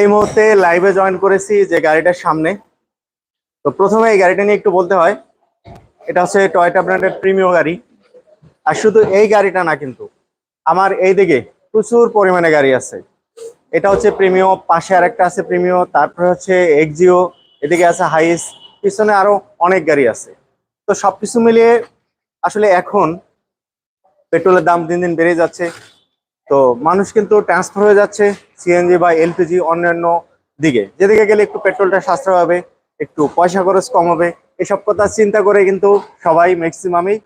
এই মুহূর্তে লাইভে জয়েন করেছি যে গাড়িটার সামনে। তো প্রথমে এই গাড়িটা নিয়ে একটু বলতে হয়, এটা হচ্ছে টয়টা ব্র্যান্ডের প্রিমিয় গাড়ি। আর শুধু এই গাড়িটা না কিন্তু, আমার এই দিকে প্রচুর পরিমাণে গাড়ি আছে। এটা হচ্ছে প্রিমিয় পাশে আর একটা আছে প্রিমিয় তারপরে হচ্ছে এক্সিও এদিকে আছে হাইস পিছনে আরও অনেক গাড়ি আছে। তো সব কিছু মিলিয়ে আসলে এখন পেট্রোলের দাম দিন দিন বেড়ে যাচ্ছে। তো মানুষ কিন্তু ট্রান্সফার হয়ে যাচ্ছে। সিএনজি বা এলপিজি অন্যান্য দিকে। যেদিকে গেলে একটু পেট্রোলটা সাশ্রয় হবে, একটু পয়সা খরচ কম হবে, এসব কথা চিন্তা করে কিন্তু সবাই ম্যাক্সিমামই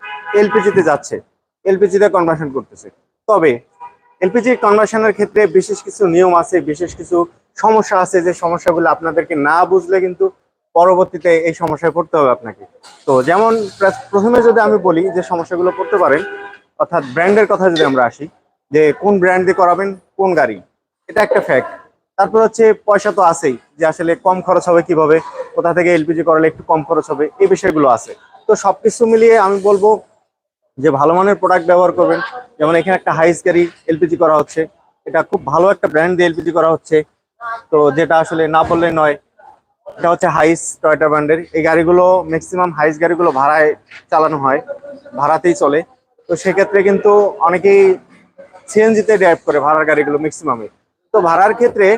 এলপিজিতে যাচ্ছে, এলপিজিতে কনভার্সন করতেছে। তবে এলপিজি কনভার্সনের ক্ষেত্রে বিশেষ কিছু নিয়ম আছে, বিশেষ কিছু সমস্যা আছে, যে সমস্যাগুলো আপনাদেরকে না বুঝলে কিন্তু পরবর্তীতে এই সমস্যায় পড়তে হবে আপনাকে। তো যেমন প্রথমে যদি আমি বলি যে সমস্যাগুলো পড়তে পারেন, অর্থাৎ ব্র্যান্ডের কথা যদি আমরা আসি, যে কোন ব্র্যান্ড দিয়ে করাবেন, কোন গাড়ি? এটা একটা ফ্যাক্ট তারপর হচ্ছে পয়সা তো আছেই, যে আসলে কম খরচ হবে কীভাবে, কোথা থেকে এলপিজি করালে একটু কম খরচ হবে, এই বিষয়গুলো আছে। তো সবকিছু মিলিয়ে আমি বলব যে ভালো মানের প্রোডাক্ট ব্যবহার করবেন। যেমন এখানে একটা হাইস গাড়ি এলপিজি করা হচ্ছে। এটা খুব ভালো একটা ব্র্যান্ড দিয়ে এলপিজি করা হচ্ছে। তো যেটা আসলে না বললে নয়, এটা হচ্ছে হাইস টয়টা ব্র্যান্ডের এই গাড়িগুলো ম্যাক্সিমাম হাইস গাড়িগুলো ভাড়ায় চালানো হয়, ভাড়াতেই চলে। তো সেক্ষেত্রে কিন্তু অনেকেই সিএনজিতে ড্রাইভ করে ভাড়ার গাড়িগুলো ম্যাক্সিমামে ভাড়ার ক্ষেত্রে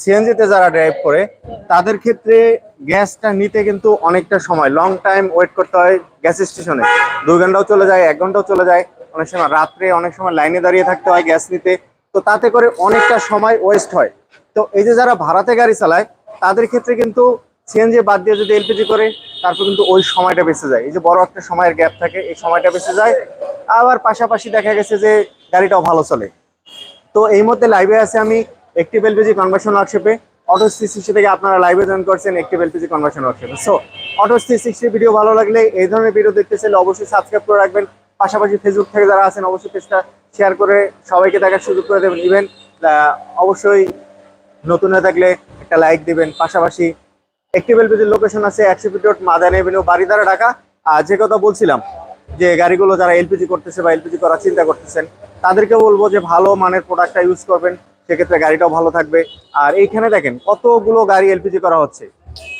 সিএনজিতে যারা ড্রাইভ করে, তাদের ক্ষেত্রে গ্যাসটা নিতে কিন্তু অনেকটা সময় লং টাইম ওয়েট করতে হয় গ্যাস স্টেশনে দুই ঘন্টাও চলে যায়, এক ঘন্টাও চলে যায়, অনেক সময় রাত্রে অনেক সময় লাইনে দাঁড়িয়ে থাকতে হয় গ্যাস নিতে। তো তাতে করে অনেকটা সময় ওয়েস্ট হয়। তো এই যে যারা ভাড়াতে গাড়ি চালায়, তাদের ক্ষেত্রে কিন্তু সিএনজি বাদ দিয়ে যদি এলপিজি করে, তারপর কিন্তু ওই সময়টা বেঁচে যায়। এই যে বড় একটা সময়ের গ্যাপ থাকে, এই সময়টা বেঁচে যায়। আবার পাশাপাশি দেখা গেছে যে গাড়িটাও ভালো চলে। তো এই মধ্যে লাইভে আছে আমি একটিভ এলপিজি কনভার্সন ওয়ার্কশপে অটো থ্রি সিক্সটি থেকে আপনারা লাইভে জয়েন করছেন একটিভ এলপিজি কনভার্সন ওয়ার্কশপে so auto three sixty video ভালো লাগলে এই ধরনের ভিডিও দেখতে চাইলে অবশ্যই সাবস্ক্রাইব করে রাখবেন। পাশাপাশি ফেসবুক থেকে যারা আছেন, অবশ্যই পেজটা শেয়ার করে সবাইকে দেখার সুযোগ করে দেবেন ইভেন অবশ্যই নতুন হয়ে থাকলে একটা লাইক দিবেন। পাশাপাশি একটি এলপিজির লোকেশন আছে একশো feet road Madani avenue Baridhara Dhaka. আর যে কথা বলছিলাম যে গাড়িগুলো যারা এলপিজি করতেছে বা এলপিজি করার চিন্তা করতেছেন তাদেরকে বলব যে ভালো মানের প্রোডাক্টটা ইউজ করবেন, সেক্ষেত্রে গাড়িটাও ভালো থাকবে। আর এইখানে দেখেন কতগুলো গাড়ি এলপিজি করা হচ্ছে।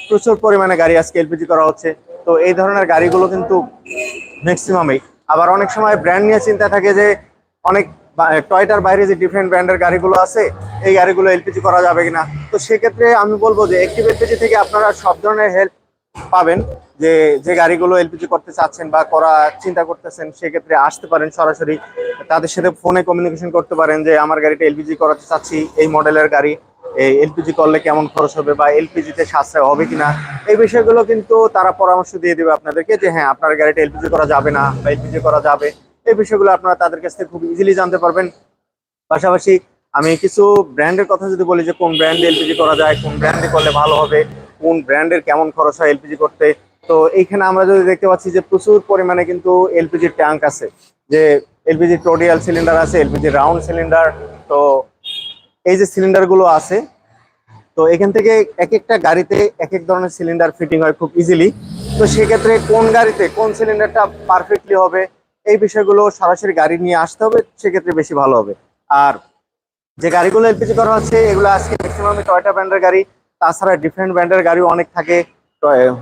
প্রচুর পরিমাণে গাড়ি আজকে এলপিজি করা হচ্ছে। তো এই ধরনের গাড়িগুলো কিন্তু ম্যাক্সিমামই আবার অনেক সময় ব্র্যান্ড নিয়ে চিন্তা থাকে যে অনেক টয়টার বাইরে যে ডিফারেন্ট ব্র্যান্ডের গাড়িগুলো আছে, এই গাড়িগুলো এলপিজি করা যাবে কিনা। তো সেক্ষেত্রে আমি বলব যে একটি এলপিজি থেকে আপনারা সব ধরনের হেল্প পাবেন যে যে গাড়িগুলো এলপিজি করতে চাচ্ছেন বা করা চিন্তা করতেছেন, সেক্ষেত্রে আসতে পারেন সরাসরি। তাদের সাথে ফোনে কমিউনিকেশন করতে পারেন যে, আমার গাড়িটা এলপিজি করাতে চাচ্ছি, এই মডেলের গাড়ি এই এলপিজি করলে কেমন খরচ হবে বা এলপিজিতে সাশ্রয় হবে কিনা? এই বিষয়গুলো কিন্তু তারা পরামর্শ দিয়ে দেবে আপনাদেরকে যে হ্যাঁ আপনার গাড়িটা এলপিজি করা যাবে না বা এলপিজি করা যাবে। এই বিষয়গুলো আপনারা তাদের কাছ থেকে খুব ইজিলি জানতে পারবেন। পাশাপাশি আমি কিছু ব্র্যান্ডের কথা যদি বলি যে, কোন ব্র্যান্ডে এলপিজি করা যায়, কোন ব্র্যান্ডে করলে ভালো হবে কোন ব্র্যান্ডের কেমন খরচ হয় এলপিজি করতে। তো এইখানে আমরা যদি দেখতে পাচ্ছি যে প্রচুর পরিমাণে কিন্তু এলপিজি ট্যাঙ্ক আছে। যে এলপিজি টোডিয়াল সিলিন্ডার আছে এলপিজি রাউন্ড সিলিন্ডার তো এই যে সিলিন্ডারগুলো আছে, তো এখান থেকে এক একটা গাড়িতে এক এক ধরনের সিলিন্ডার ফিটিং হয় খুব ইজিলি তো সেক্ষেত্রে কোন গাড়িতে কোন সিলিন্ডারটা পারফেক্টলি হবে, এই বিষয়গুলো সরাসরি গাড়ি নিয়ে আসতে হবে, সেক্ষেত্রে বেশি ভালো হবে। আর যে গাড়িগুলো এলপিজি করা হচ্ছে, এগুলো আজকে ম্যাক্সিমাম টয়টা ব্র্যান্ডের গাড়ি তাছাড়া ডিফারেন্ট ব্র্যান্ডের গাড়ি অনেক থাকে।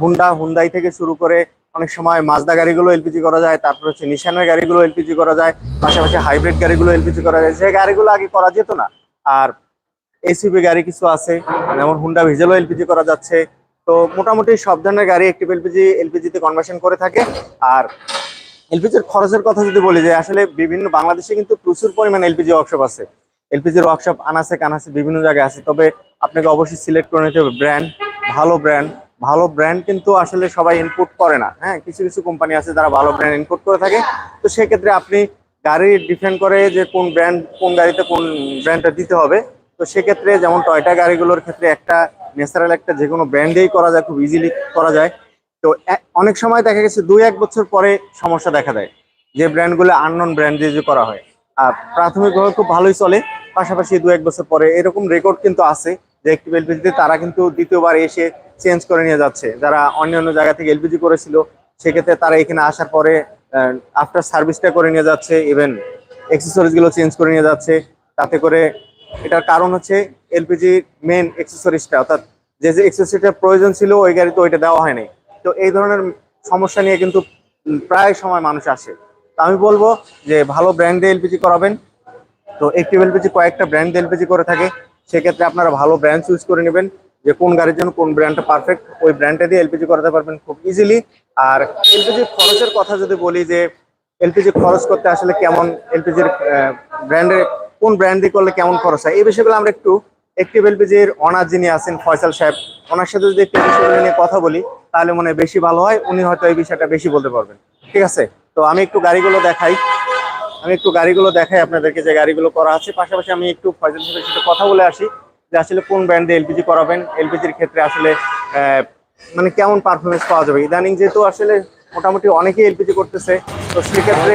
হুন্ডা হুন্ডাই থেকে শুরু করে অনেক সময় মাজদা গাড়িগুলো এলপিজি করা যায়, তারপর হচ্ছে নিশানের গাড়িগুলো এলপিজি করা যায়, পাশাপাশি হাইব্রিড গাড়িগুলো এলপিজি করা যায়। যে গাড়িগুলো আগে করা যেত না, আর এসিবি গাড়ি কিছু আছে যেমন হুন্ডা ভিজেলও এলপিজি করা যাচ্ছে। তো, মোটামুটি সব ধরনের গাড়ি একটি এলপিজি এলপিজিতে কনভার্সন করে থাকে। আর এলপিজির খরচের কথা যদি বলি যে, আসলে বিভিন্ন বাংলাদেশে কিন্তু প্রচুর পরিমাণে এলপিজি ওয়ার্কশপ আছে। এলপিজির ওয়ার্কশপ আনাসে কানাসে বিভিন্ন জায়গায় আছে, তবে আপনাকে অবশ্যই সিলেক্ট করে নিতে হবে। ব্র্যান্ড ভালো ব্র্যান্ড ভালো ব্র্যান্ড কিন্তু আসলে সবাই ইনপুট করে না। হ্যাঁ কিছু কিছু কোম্পানি আছে যারা ভালো ব্র্যান্ড ইনপুট করে থাকে। তো সেক্ষেত্রে আপনি গাড়ি ডিপেন্ড করে যে কোন ব্র্যান্ড কোন গাড়িতে কোন ব্র্যান্ডটা দিতে হবে। তো সেক্ষেত্রে যেমন টয়টা গাড়িগুলোর ক্ষেত্রে একটা ন্যাচারাল একটা যে কোনো ব্র্যান্ডেই করা যায়, খুব ইজিলি করা যায়। তো অনেক সময় দেখা গেছে দুই এক বছর পরে সমস্যা দেখা দেয়। যে ব্র্যান্ডগুলো আননোন ব্র্যান্ড দিয়ে যে করা হয়। আর প্রাথমিকভাবে খুব ভালোই চলে। পাশাপাশি দু এক বছর পরে এরকম রেকর্ড কিন্তু আছে। যে একটি এলপিজিতে তারা কিন্তু দ্বিতীয়বার এসে চেঞ্জ করে নিয়ে যাচ্ছে। যারা অন্য অন্য জায়গা থেকে এলপিজি করেছিল, সেক্ষেত্রে তারা এখানে আসার পরে আফটার সার্ভিসটা করে নিয়ে যাচ্ছে ইভেন অ্যাক্সেসরিজগুলো চেঞ্জ করে নিয়ে যাচ্ছে। তাতে করে এটার কারণ হচ্ছে এলপিজি মেন এক্সেসরিজটা অর্থাৎ যে যে এক্সেসরিজটার প্রয়োজন ছিল, ওই গাড়িতে ওইটা দেওয়া হয়নি। তো এই ধরনের সমস্যা নিয়ে কিন্তু প্রায় সময় মানুষ আসে। তো আমি বলব যে ভালো ব্র্যান্ডে এলপিজি করাবেন। তো একটিভ এলপিজি কয়েকটা ব্র্যান্ড এলপিজি করে থাকে। সেক্ষেত্রে আপনারা ভালো ব্র্যান্ড চুজ করে নেবেন যে কোন গাড়ির জন্য কোন ব্র্যান্ডটা পারফেক্ট ওই ব্র্যান্ডটা দিয়ে এলপিজি করাতে পারবেন খুব ইজিলি আর এলপিজি খরচের কথা যদি বলি যে এলপিজি খরচ করতে আসলে কেমন এলপিজির ব্র্যান্ডের কোন ব্র্যান্ড দিয়ে করলে কেমন খরচ হয়, এই বিষয়গুলো আমরা একটু একটিভ এলপিজির অনার যিনি আছেন, ফয়সাল সাহেব, ওনার সাথে যদি একটু বিষয়গুলো নিয়ে কথা বলি, তাহলে মনে বেশি ভালো হয়, উনি হয়তো এই বিষয়টা বেশি বলতে পারবেন। ঠিক আছে? তো আমি একটু গাড়িগুলো দেখাই। আমি একটু গাড়িগুলো দেখাই আপনাদেরকে যে গাড়িগুলো করা আছে। পাশাপাশি আমি একটু ফয়জল সাহেবের সাথে কথা বলে আসি যে আসলে কোন ব্র্যান্ডে এলপিজি করাবেন? এলপিজির ক্ষেত্রে আসলে আহ, মানে কেমন পারফরমেন্স পাওয়া যাবে? ইদানিং যেহেতু আসলে মোটামুটি অনেকেই এলপিজি করতেছে তো সেক্ষেত্রে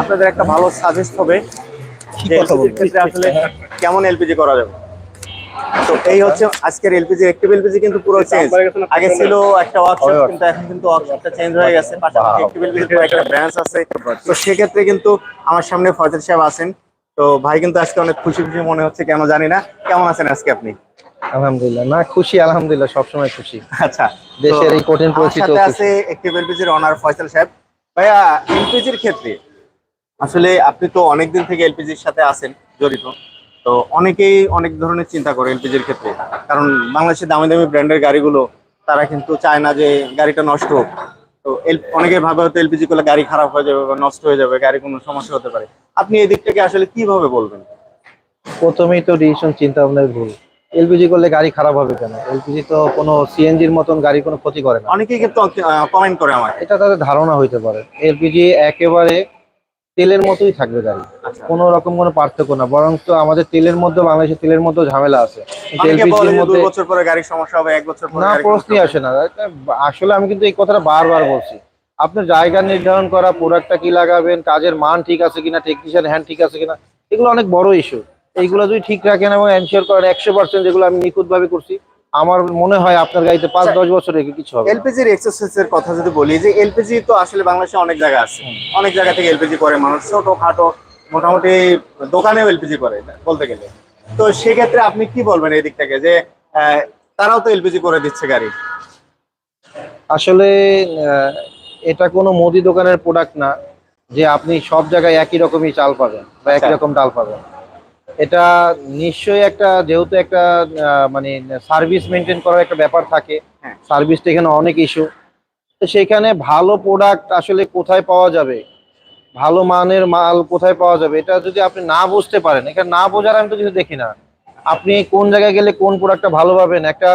আপনাদের একটা ভালো সাজেস্ট হবে যে আসলে কেমন এলপিজি করা যাবে? তো এই হচ্ছে আজকের এলপিজি একটিভ এলপিজি কিন্তু পুরো চেঞ্জ আগে ছিল একটা ওয়ার্কশপ কিন্তু এখন কিন্তু ওয়ার্কশপটা চেঞ্জ হয়ে গেছে। পাশাপাশি একটিভ এলপিজি একটা ব্রাঞ্চ আছে। তো সেক্ষেত্রে কিন্তু আমার সামনে ফজল সাহেব আছেন। তো ভাই কিন্তু আজকে অনেক খুশি খুশি মনে হচ্ছে কেন জানি না। কেমন আছেন আজকে আপনি? আলহামদুলিল্লাহ। না খুশি আলহামদুলিল্লাহ সবসময় খুশি। আচ্ছা দেশের এই কঠিন আমার পরিস্থিতি সাথে আছে একটিভ এলপিজির অনার ফয়সাল সাহেব। ভাইয়া এলপিজির ক্ষেত্রে আসলে আপনি তো অনেকদিন থেকে এলপিজির সাথে আছেন জড়িত। তো অনেকেই অনেক ধরনের চিন্তা করে এলপিজির ক্ষেত্রে। কারণ বাংলাদেশের দামি দামি ব্র্যান্ডের গাড়িগুলো তারা কিন্তু চায় না যে গাড়িটা নষ্ট হোক। তো অনেকে ভাবে হয়তো এলপিজি করলে গাড়ি খারাপ হয়ে যাবে বা নষ্ট হয়ে যাবে গাড়ি কোনো সমস্যা হতে পারে। আপনি এই দিকটাকে আসলে কীভাবে বলবেন? প্রথমেই তো ডিসিশন চিন্তা ভাবনায় ভুল এলপিজি করলে গাড়ি খারাপ হবে কেন? এলপিজি তো কোনো সিএনজির মতন গাড়ি কোনো ক্ষতি করে না। অনেকেই কিন্তু কমেন্ট করে আমার এটা তাদের ধারণা হইতে পারে। এলপিজি একেবারে তেলের মতোই থাকবে গাড়ি। কোনো রকম কোনো পার্থক্য না বরং তো আমাদের তেলের মধ্যে বাংলাদেশের তেলের মধ্যে ঝামেলা আছে। কিন্তু অনেকে বলে এলপিজির যে দুই মধ্যে বছর পরে গাড়ির সমস্যা হবে এক বছর পরে না প্রশ্নই আসে না। আসলে আমি কিন্তু এই কথাটা বারবার বলছি। আপনার জায়গা নির্ধারণ করা প্রোডাক্টটা কি লাগাবেন কাজের মান ঠিক আছে কিনা টেকনিশিয়ান হ্যান্ড ঠিক আছে কিনা এগুলো অনেক বড় ইস্যু এইগুলো যদি ঠিক রাখেন এবং এনশিওর করেন একশো পার্সেন্ট যেগুলো আমি নিখুঁত ভাবে করছি আমার মনে হয় আপনার গাড়িতে পাঁচ আচ্ছা। দশ বছর রেখে কিছু হবে। এলপিজির এক্সারসাইজের কথা যদি বলি যে এলপিজি তো আসলে বাংলাদেশে অনেক জায়গা আছে। অনেক জায়গা থেকে এলপিজি করে মানুষ ছোট খাটো মোটামুটি দোকানেও এলপিজি করে বলতে গেলে। তো সেক্ষেত্রে আপনি কি বলবেন এই দিক থেকে যে তারাও তো এলপিজি করে দিচ্ছে গাড়ি। আসলে এটা কোনো মুদি দোকানের প্রোডাক্ট না যে আপনি সব জায়গায় একই রকমই চাল পাবেন বা একই আচ্ছা। রকম ডাল পাবেন। এটা নিশ্চয়ই একটা যেহেতু একটা মানে সার্ভিস মেনটেন করার একটা ব্যাপার থাকে হ্যাঁ। সার্ভিসটা এখানে অনেক ইস্যু তো সেখানে ভালো প্রোডাক্ট আসলে কোথায় পাওয়া যাবে? ভালো মানের মাল কোথায় পাওয়া যাবে এটা যদি আপনি না বুঝতে পারেন এখানে না বোঝার আমি তো কিছু দেখি না। আপনি কোন জায়গায় গেলে কোন প্রোডাক্টটা ভালো পাবেন? একটা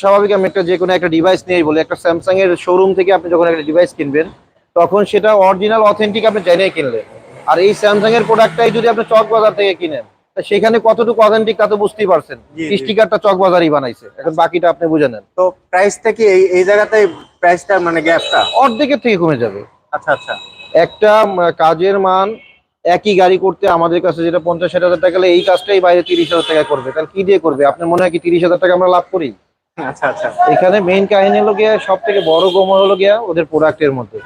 স্বাভাবিক আমি একটা যে কোনো একটা ডিভাইস নিয়েই বলি একটা স্যামসাং এর শোরুম থেকে আপনি যখন একটা ডিভাইস কিনবেন তখন সেটা অরিজিনাল অথেন্টিক আপনি জেনে কিনলেন। আর এই স্যামসাং এর প্রোডাক্টটাই যদি আপনি চক বাজার থেকে কিনেন সেখানে কতটুকু অথেন্টিক তা তো বুঝতেই পারছেন। স্টিকারটা চক বাজারই বানাইছে। এখন বাকিটা আপনি বুঝে নেন। তো প্রাইসটা কি এই এই জায়গাতে প্রাইসটা মানে গ্যাপটা অর্ধেকের থেকে কমে যাবে। আচ্ছা আচ্ছা। একটা কাজের মান একই গাড়ি করতে আমাদের কাছে যেটা পঞ্চাশ ষাট হাজার টাকা এই কাজটাই বাইরে তিরিশ হাজার টাকা করবে। তাহলে কি দিয়ে করবে? আপনার মনে হয় কি তিরিশ হাজার টাকা আমরা লাভ করি? আচ্ছা আচ্ছা। এখানে মেইন কাহিনী হলো গিয়া সব থেকে বড় গোমর হলো গিয়া ওদের প্রোডাক্টের মধ্যে।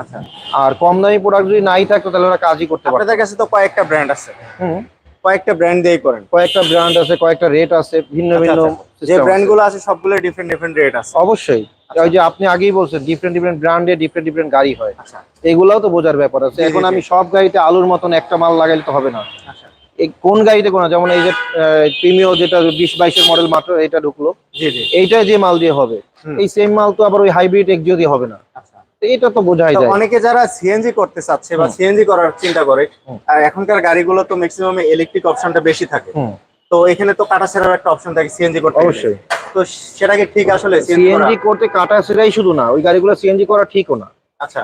আচ্ছা। আর কম দামি প্রোডাক্ট যদি নাই থাকতো তাহলে ওরা কাজই করতে পারে আপনাদের কাছে তো কয়েকটা ব্র্যান্ড আছে। হুম। কয়েকটা ব্র্যান্ড দিয়ে করেন। কয়েকটা ব্র্যান্ড আছে কয়েকটা রেট আছে ভিন্ন আচ্ছা, ভিন্ন আচ্ছা। যে system ব্র্যান্ড আছে। গুলো আছে সবগুলো ডিফারেন্ট ডিফারেন্ট রেট আছে। অবশ্যই। ওই যে আপনি আগেই বলছেন ডিফারেন্ট ডিফারেন্ট ব্র্যান্ডে ডিফারেন্ট ডিফারেন্ট গাড়ি হয়। আচ্ছা। এগুলাও তো বোঝার ব্যাপার আছে। এখন আমি সব গাড়িতে আলুর মতন একটা মাল লাগাইলে তো হবে না। আচ্ছা। এই কোন গাড়িতে কোন যেমন এই যে প্রিমিও যেটা বিশ বাইশের মডেল মাত্র এটা ঢুকলো। জি জি। এইটা যে মাল দিয়ে হবে এই সেম মাল তো আবার ওই হাইব্রিড এক্সিও দিয়ে হবে না। আচ্ছা। এটা তো বোঝাই যায়। অনেকে যারা সিএনজি করতে চাচ্ছে বা সিএনজি করার চিন্তা করে আর এখনকার গাড়িগুলো তো ম্যাক্সিমাম ইলেকট্রিক অপশনটা বেশি থাকে। তো এখানে তো কাটা ছেড়ার একটা অপশন থাকে সিএনজি করতে অবশ্যই। তো সেটা কি ঠিক আসলে সিএনজি করতে কাটা সেটাই শুধু না ওই গাড়িগুলো সিএনজি করা ঠিকও না। আচ্ছা।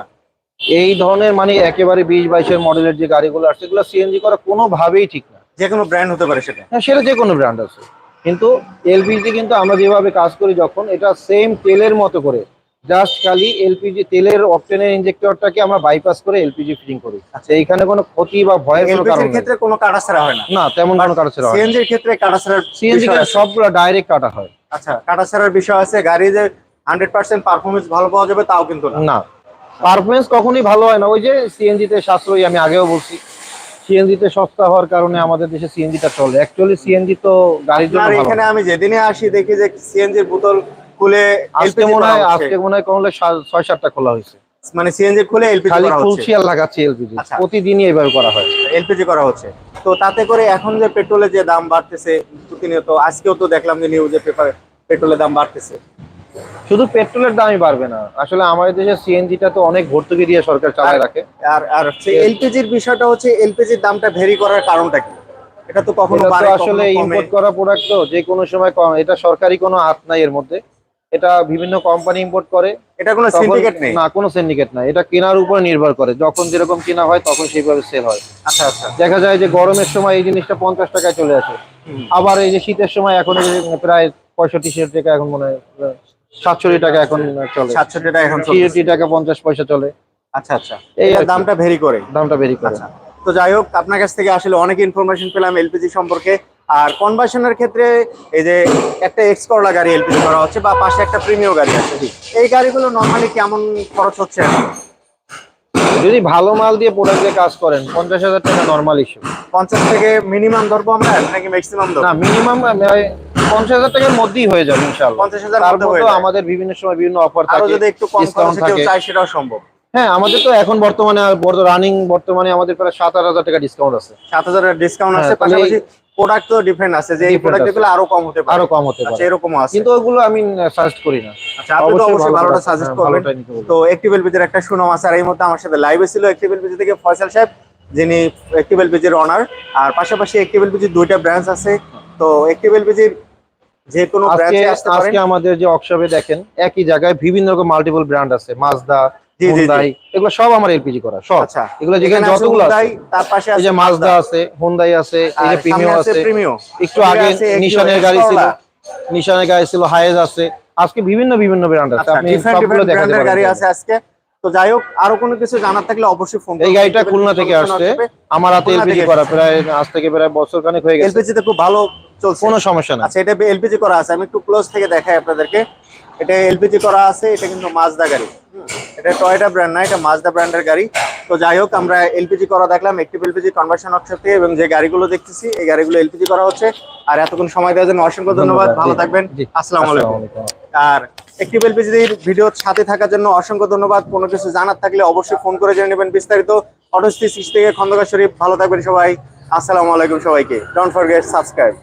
এই ধরনের মানে একেবারে বিশ বাইশের মডেলের যে গাড়িগুলো আছে সেগুলো সিএনজি করা কোনোভাবেই ঠিক না। যে কোনো ব্র্যান্ড হতে পারে সেটা। হ্যাঁ সেটা যে কোনো ব্র্যান্ড আছে। কিন্তু এলপিজি কিন্তু আমরা যেভাবে কাজ করি যখন এটা সেম তেলের মতো করে জাস্ট খালি এলপিজি তেলের অকটেনের ইনজেক্টরটাকে আমরা বাইপাস করে এলপিজি ফিটিং করি। আচ্ছা। এইখানে কোনো ক্ষতি বা ভয়ের কোনো কারণ নেই। ক্ষেত্রে কোনো কাটা ছেড়া হয় না। না তেমন কোনো কারণ ছিল সিএনজির ক্ষেত্রে কাটা ছেড়ার সিএনজি। সবগুলো ডাইরেক্ট কাটা হয়। আচ্ছা কাটা ছেড়ার বিষয় আছে গাড়ি যে হান্ড্রেড পার্সেন্ট পারফরমেন্স ভালো পাওয়া যাবে তাও কিন্তু না। না। পারফরমেন্স কখনই ভালো হয় না। ওই যে সিএনজি তে সাশ্রয়ী আমি আগেও বলছি। সিএনজি তে সস্তা হওয়ার কারণে আমাদের দেশে সিএনজি টা চলে। অ্যাকচুয়ালি সিএনজি তো গাড়ির জন্য এখানে আমি যেদিনে আসি দেখি যে সিএনজির বোতল খুলে আজকে মনে হয় আজকে মনে হয় কমলে সা- ছয় সাতটা খোলা হয়েছে। মানে সিএনজি খুলে এলপিজি করা হচ্ছে। খুলছি আর লাগাচ্ছি এলপিজি আচ্ছা। প্রতিদিনই এইভাবে করা হয়। এলপিজি করা হচ্ছে। তো তাতে করে এখন যে পেট্রোলের যে দাম বাড়তেছে প্রতিনিয়ত আজকেও তো দেখলাম যে নিউজে পেপার পেট্রোলের দাম বাড়তেছে। শুধু পেট্রোলের দামই বাড়বে না। আসলে আমাদের দেশে সিএনজিটা তো অনেক ভর্তুকি দিয়ে সরকার চালায় রাখে। আর আর হচ্ছে এলপিজির বিষয়টা হচ্ছে এলপিজির দামটা ভেরি করার কারণটা কি? এটা তো কখনো আসলে ইম্পোর্ট করা প্রোডাক্ট তো যে কোনো সময় কম। এটা সরকারি কোনো হাত নাই এর মধ্যে। এটা বিভিন্ন কোম্পানি ইম্পোর্ট করে। এটা কোনো সিন্ডিকেট নেই? না কোনো সিন্ডিকেট নাই। এটা কেনার উপর নির্ভর করে। যখন যেরকম কেনা হয় তখন সেইভাবে সেল হয়। আচ্ছা আচ্ছা। দেখা যায় যে গরমের সময় এই জিনিসটা পঞ্চাশ টাকায় চলে আসে। আবার এই যে শীতের সময় এখন প্রায় পঁয়ষট্টি ষাট টাকা এখন মনে হয় সাতষট্টি টাকা এখন চলে। সাতষট্টি টাকা এখন ছিষট্টি টাকা পঞ্চাশ পয়সা চলে। আচ্ছা আচ্ছা। এই দামটা ভেরি করে। দামটা ভেরি করে। আচ্ছা। তো যাই হোক আপনার কাছ থেকে আসলে অনেক ইনফরমেশন পেলাম এলপিজি সম্পর্কে। আর কনভার্সনের ক্ষেত্রে এই যে একটা এক্স করলা গাড়ি এলপিজি করা হচ্ছে বা পাশে একটা প্রিমিয়াম গাড়ি আছে এই গাড়িগুলো নর্মালি কেমন খরচ হচ্ছে? যদি ভালো মাল দিয়ে প্রোডাক্ট দিয়ে কাজ করেন পঞ্চাশ হাজার টাকা নর্মাল ইস্যু পঞ্চাশ থেকে মিনিমাম ধরবো আমরা নাকি ম্যাক্সিমাম না মিনিমাম পঞ্চাশ হাজার টাকার মধ্যেই হয়ে যাবে ইনশাল্লাহ পঞ্চাশ হাজার। আমাদের বিভিন্ন সময় বিভিন্ন অফার থাকে যদি একটু কম থাকে। সেটাও সম্ভব। হ্যাঁ আমাদের তো এখন বর্তমানে রানিং বর্তমানে আমাদের প্রায় সাত হাজার টাকা ডিসকাউন্ট আছে। সাত হাজারের ডিসকাউন্ট আছে হ্যাঁ, পাশাপাশি প্রোডাক্ট তো ডিফারেন্ট আছে যে এই Different প্রোডাক্ট আছে। আরও কম হতে পারে। আরও কম হতে আচ্ছা পারে। এরকমও আছে। কিন্তু ওগুলো আমি সাজেস্ট করি না। আচ্ছা আপনি তো অবশ্যই ভালোটা সাজেস্ট হ্যাঁ, করবেন। তো একটিভ এলপিজির একটা সুনাম আছে। আর এই মধ্যে আমার সাথে লাইভে ছিল একটিভ এলপিজি থেকে ফয়সাল সাহেব যিনি একটিভ এলপিজির অনার আর পাশাপাশি একটিভ এলপিজির দুইটা ব্রাঞ্চ আছে। তো একটিভ এলপিজির যে কোনো ব্রাঞ্চে আসতে পারেন। আজকে আমাদের যে ওয়ার্কশপে দেখেন একই জায়গায় বিভিন্ন রকম মাল্টিপল ব্র্যান্ড আছে। মাজদা। হুন্ডাই এগুলো সব আমার এলপিজি করা সব। আচ্ছা। এগুলো যেখানে এখানে আছে যতগুলো তার পাশে এই যে মাজদা আছে হুন্ডাই আছে এই যে প্রিমিয়াম আছে একটু আগে নিশানের গাড়ি ছিল নিশানের গাড়ি ছিল হায়েজ আছে আজকে বিভিন্ন বিভিন্ন ব্র্যান্ড আছে আচ্ছা আপনি সবগুলো দেখাতে ব্র্যান্ডের গাড়ি আছে আজকে। তো যাই হোক আরও কোনো কিছু জানার থাকলে অবশ্যই ফোন এই গাড়িটা খুলনা থেকে আসছে আমার হাতে এলপিজি করা প্রায় আজ থেকে প্রায় বছর খানেক হয়ে গেছে। এলপিজি তে খুব ভালো চলছে। কোনো সমস্যা না আচ্ছা এটা এলপিজি করা আছে আমি একটু ক্লোজ থেকে দেখাই আপনাদেরকে। এটা এলপিজি করা আছে এটা কিন্তু মাজদা গাড়ি। এটা টয়টা ব্র্যান্ড না এটা মাজদা ব্র্যান্ডের গাড়ি। তো যাই হোক আমরা এলপিজি করা দেখলাম একটিভ এলপিজি কনভার্সন ওয়ার্কশপ থেকে এবং যে গাড়িগুলো দেখতেছি এই গাড়িগুলো এলপিজি করা হচ্ছে। আর এতক্ষণ সময় দেওয়ার জন্য অসংখ্য ধন্যবাদ। ভালো থাকবেন। আসসালামু আলাইকুম। আর একটিভ এলপিজির ভিডিওর সাথে থাকার জন্য অসংখ্য ধন্যবাদ। কোনো কিছু জানার থাকলে অবশ্যই ফোন করে জেনে নেবেন বিস্তারিত। অটো সিক্স থেকে খন্দকার শরীফ ভালো থাকবেন সবাই। আসসালামু আলাইকুম সবাইকে। Don't forget subscribe